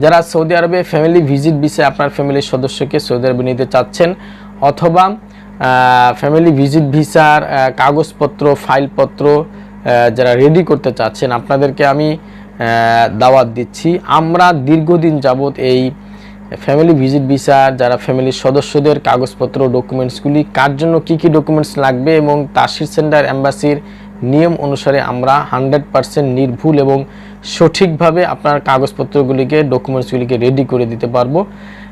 যারা সৌদি আরবে family visit visa আপনার ফ্যামিলির সদস্যকে সৌদি আরবে নিতে চাচ্ছেন অথবা ফ্যামিলি ভিজিট ভিসার কাগজপত্র ফাইলপত্র যারা রেডি করতে চাচ্ছেন, আপনাদেরকে আমি দাওয়াত দিচ্ছি। আমরা দীর্ঘদিন যাবৎ এই ফ্যামিলি ভিজিট ভিসা যারা ফ্যামিলির সদস্যদের কাগজপত্র ডকুমেন্টসগুলি কার জন্য কী কী ডকুমেন্টস লাগবে এবং তাসির সেন্টার অ্যাম্বাসির নিয়ম অনুসারে আমরা হান্ড্রেড পারসেন্ট নির্ভুল এবং সঠিকভাবে আপনার কাগজপত্রগুলিকে ডকুমেন্টসগুলিকে রেডি করে দিতে পারব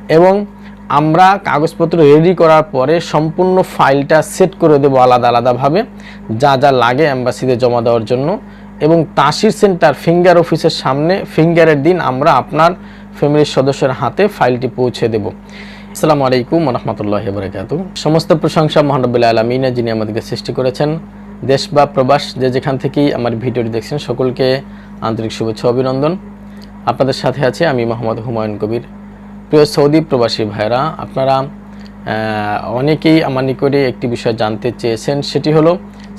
এবং আমরা কাগজপত্র রেডি করার পরে সম্পূর্ণ ফাইলটা সেট করে দেবো আলাদা আলাদাভাবে, যা যা লাগে অ্যাম্বাসিতে জমা দেওয়ার জন্য এবং তাসির সেন্টার ফিঙ্গার অফিসের সামনে ফিঙ্গারের দিন আমরা আপনার ফ্যামিলির সদস্যের হাতে ফাইলটি পৌঁছে দেব। আসসালামু আলাইকুম রহমতুল্লাহ বরকাত সমস্ত প্রশংসা মহানবুল্লাহ আলমিনে যিনি আমাদেরকে সৃষ্টি করেছেন দেশ বা প্রবাস যে যেখান থেকেই আমার ভিডিওটি দেখছেন, সকলকে আন্তরিক শুভেচ্ছা অভিনন্দন। আপনাদের সাথে আছে আমি মোহাম্মদ হুমায়ুন কবির। প্রিয় সৌদি প্রবাসী ভাইরা আপনারা অনেকেই আমার নিকটে একটি বিষয় জানতে চেয়েছেন, সেটি হলো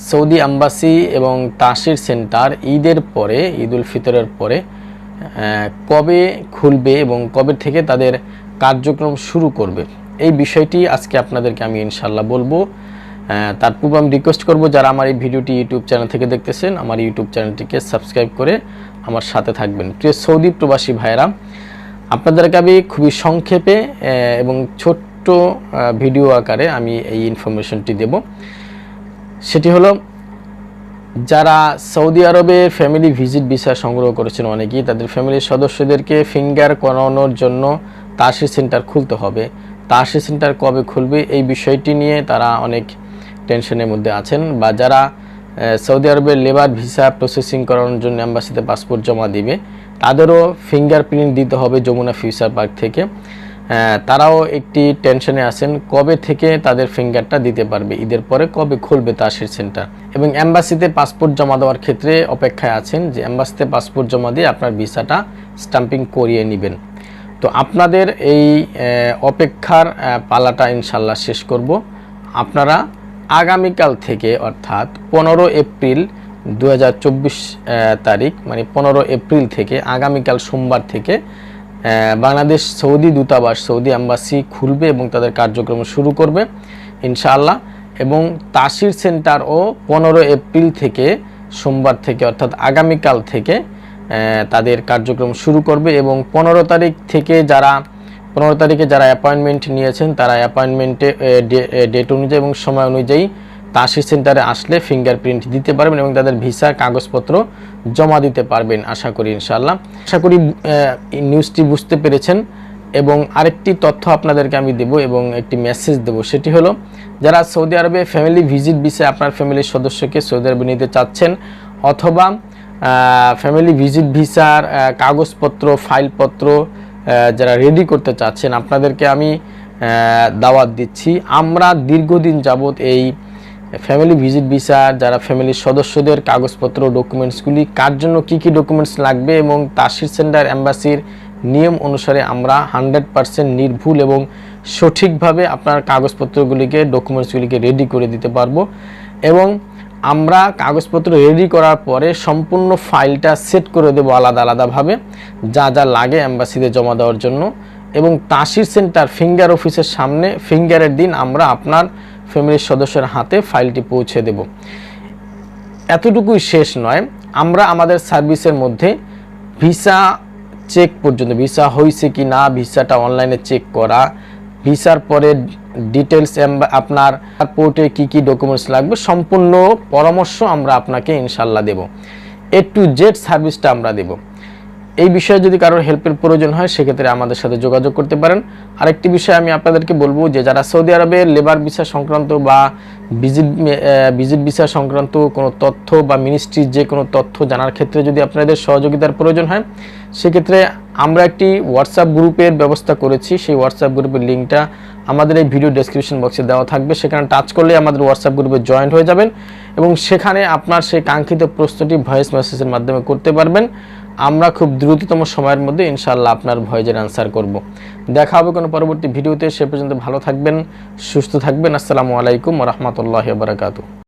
সৌদি আম্বাসি এবং তাসির সেন্টার ঈদের পরে, ঈদ উল ফিতরের পরে কবে খুলবে এবং কবে থেকে তাদের কার্যক্রম শুরু করবে? এই বিষয়টি আজকে আপনাদেরকে আমি ইনশাল্লাহ বলব। তার পূর্বে আমি রিকোয়েস্ট করব যারা আমার এই ভিডিওটি ইউটিউব চ্যানেল থেকে দেখতেছেন, আমার ইউটিউব চ্যানেলটিকে সাবস্ক্রাইব করে আমার সাথে থাকবেন। প্রিয় সৌদি প্রবাসী ভাইয়েরা, আপনাদেরকে আমি খুবই সংক্ষেপে এবং ছোট্ট ভিডিও আকারে আমি এই ইনফরমেশনটি দেব। সেটি হলো, যারা সৌদি আরবে ফ্যামিলি ভিজিট ভিসা সংগ্রহ করেছেন অনেকেই, তাদের ফ্যামিলির সদস্যদেরকে ফিঙ্গার করানোর জন্য তাসি সেন্টার খুলতে হবে। তাসি সেন্টার কবে খুলবে এই বিষয়টি নিয়ে তারা অনেক টেনশনের মধ্যে আছেন বা যারা সৌদি আরবের লেবার ভিসা প্রসেসিং করানোর জন্য অ্যাম্বাসিতে পাসপোর্ট জমা দিবে, তাদেরও ফিঙ্গারপ্রিন্ট দিতে হবে যমুনা ফিউচার পার্ক থেকে। তারাও একটি টেনশনে আছেন কবে থেকে তাদের ফিঙ্গারটা দিতে পারবে, ঈদের পরে কবে খুলবে তাসির সেন্টার। এবং অ্যাম্বাসিতে পাসপোর্ট জমা দেওয়ার ক্ষেত্রে অপেক্ষায় আছেন যে অ্যাম্বাসিতে পাসপোর্ট জমা দিয়ে আপনার ভিসাটা স্টাম্পিং করিয়ে নেবেন। তো আপনাদের এই অপেক্ষার পালাটা ইনশাল্লাহ শেষ করব। আপনারা আগামীকাল থেকে অর্থাৎ পনেরো এপ্রিল দু হাজার চব্বিশ তারিখ মানে পনেরো এপ্রিল থেকে আগামীকাল সোমবার থেকে বাংলাদেশ সৌদি দূতাবাস, সৌদি অ্যাম্বাসি খুলবে এবং তাদের কার্যক্রম শুরু করবে, ইনশাআল্লাহ। এবং তাসির সেন্টারও পনেরো এপ্রিল থেকে সোমবার থেকে অর্থাৎ আগামীকাল থেকে তাদের কার্যক্রম শুরু করবে এবং পনেরো তারিখ থেকে যারা পনেরো তারিখে যারা অ্যাপয়েন্টমেন্ট নিয়েছেন, তারা অ্যাপয়েন্টমেন্টে ডেট অনুযায়ী এবং সময় অনুযায়ী তাসি সেন্টারে আসলে ফিঙ্গারপ্রিন্ট দিতে পারবেন এবং তাদের ভিসার কাগজপত্র জমা দিতে পারবেন আশা করি ইনশাল্লাহ আশা করি নিউজটি বুঝতে পেরেছেন এবং আরেকটি তথ্য আপনাদেরকে আমি দেব এবং একটি মেসেজ দেব, সেটি হলো, যারা সৌদি আরবে ফ্যামিলি ভিজিট ভিসা আপনার ফ্যামিলির সদস্যকে সৌদি আরবে নিতে চাচ্ছেন অথবা ফ্যামিলি ভিজিট ভিসার কাগজপত্র ফাইলপত্র যারা রেডি করতে চাচ্ছেন, আপনাদেরকে আমি দাওয়াত দিচ্ছি। আমরা দীর্ঘদিন যাবৎ এই ফ্যামিলি ভিজিট ভিসা যারা ফ্যামিলির সদস্যদের কাগজপত্র ডকুমেন্টসগুলি কার জন্য কী কী ডকুমেন্টস লাগবে এবং তাসির সেন্টার অ্যাম্বাসির নিয়ম অনুসারে আমরা হান্ড্রেড পারসেন্ট নির্ভুল এবং সঠিকভাবে আপনার কাগজপত্রগুলিকে ডকুমেন্টসগুলিকে রেডি করে দিতে পারব। এবং আমরা কাগজপত্র রেডি করার পরে সম্পূর্ণ ফাইলটা সেট করে দেবো আলাদা আলাদাভাবে, যা যা লাগে অ্যাম্বাসিতে জমা দেওয়ার জন্য। এবং তাসির সেন্টার ফিঙ্গার অফিসের সামনে ফিঙ্গারের দিন আমরা আপনার ফ্যামিলির সদস্যের হাতে ফাইলটি পৌঁছে দেব। এতটুকুই শেষ নয়, আমরা আমাদের সার্ভিসের মধ্যে ভিসা চেক পর্যন্ত ভিসা হয়েছে কি না ভিসাটা অনলাইনে চেক করা ভিসার পরে ডিটেলস আপনার পোর্টে কি কি ডকুমেন্টস লাগবে, সম্পূর্ণ পরামর্শ আমরা আপনাকে ইনশাল্লাহ দেব। এ টু জেড সার্ভিসটা আমরা দেব। এই বিষয়ে যদি কারোর হেল্পের প্রয়োজন হয়, সেক্ষেত্রে আমাদের সাথে যোগাযোগ করতে পারেন। আরেকটি বিষয় আমি আপনাদেরকে বলব যে, যারা সৌদি আরবের লেবার ভিসা সংক্রান্ত বা ভিজিট ভিজিট ভিসা সংক্রান্ত কোনো তথ্য বা মিনিস্ট্রির যে কোনো তথ্য জানার ক্ষেত্রে যদি আপনাদের সহযোগিতার প্রয়োজন হয়, সেক্ষেত্রে আমরা একটি হোয়াটসঅ্যাপ গ্রুপের ব্যবস্থা করেছি। সেই হোয়াটসঅ্যাপ গ্রুপের লিঙ্কটা আমাদের এই ভিডিও ডেসক্রিপশন বক্সে দেওয়া থাকবে। সেখানে টাচ করলে আমাদের হোয়াটসঅ্যাপ গ্রুপে জয়েন্ট হয়ে যাবেন এবং সেখানে আপনার সেই কাঙ্ক্ষিত প্রশ্নটি ভয়েস মেসেজের মাধ্যমে করতে পারবেন। আমরা খুব দ্রুততম সময়ের মধ্যে ইনশাআল্লাহ আপনার ভয়েজের অ্যান্সার করব। দেখা হবে কোনো পরবর্তী ভিডিওতে সে পর্যন্ত ভালো থাকবেন, সুস্থ থাকবেন। আসসালামু আলাইকুম রহমতুল্লাহ বারাকাতু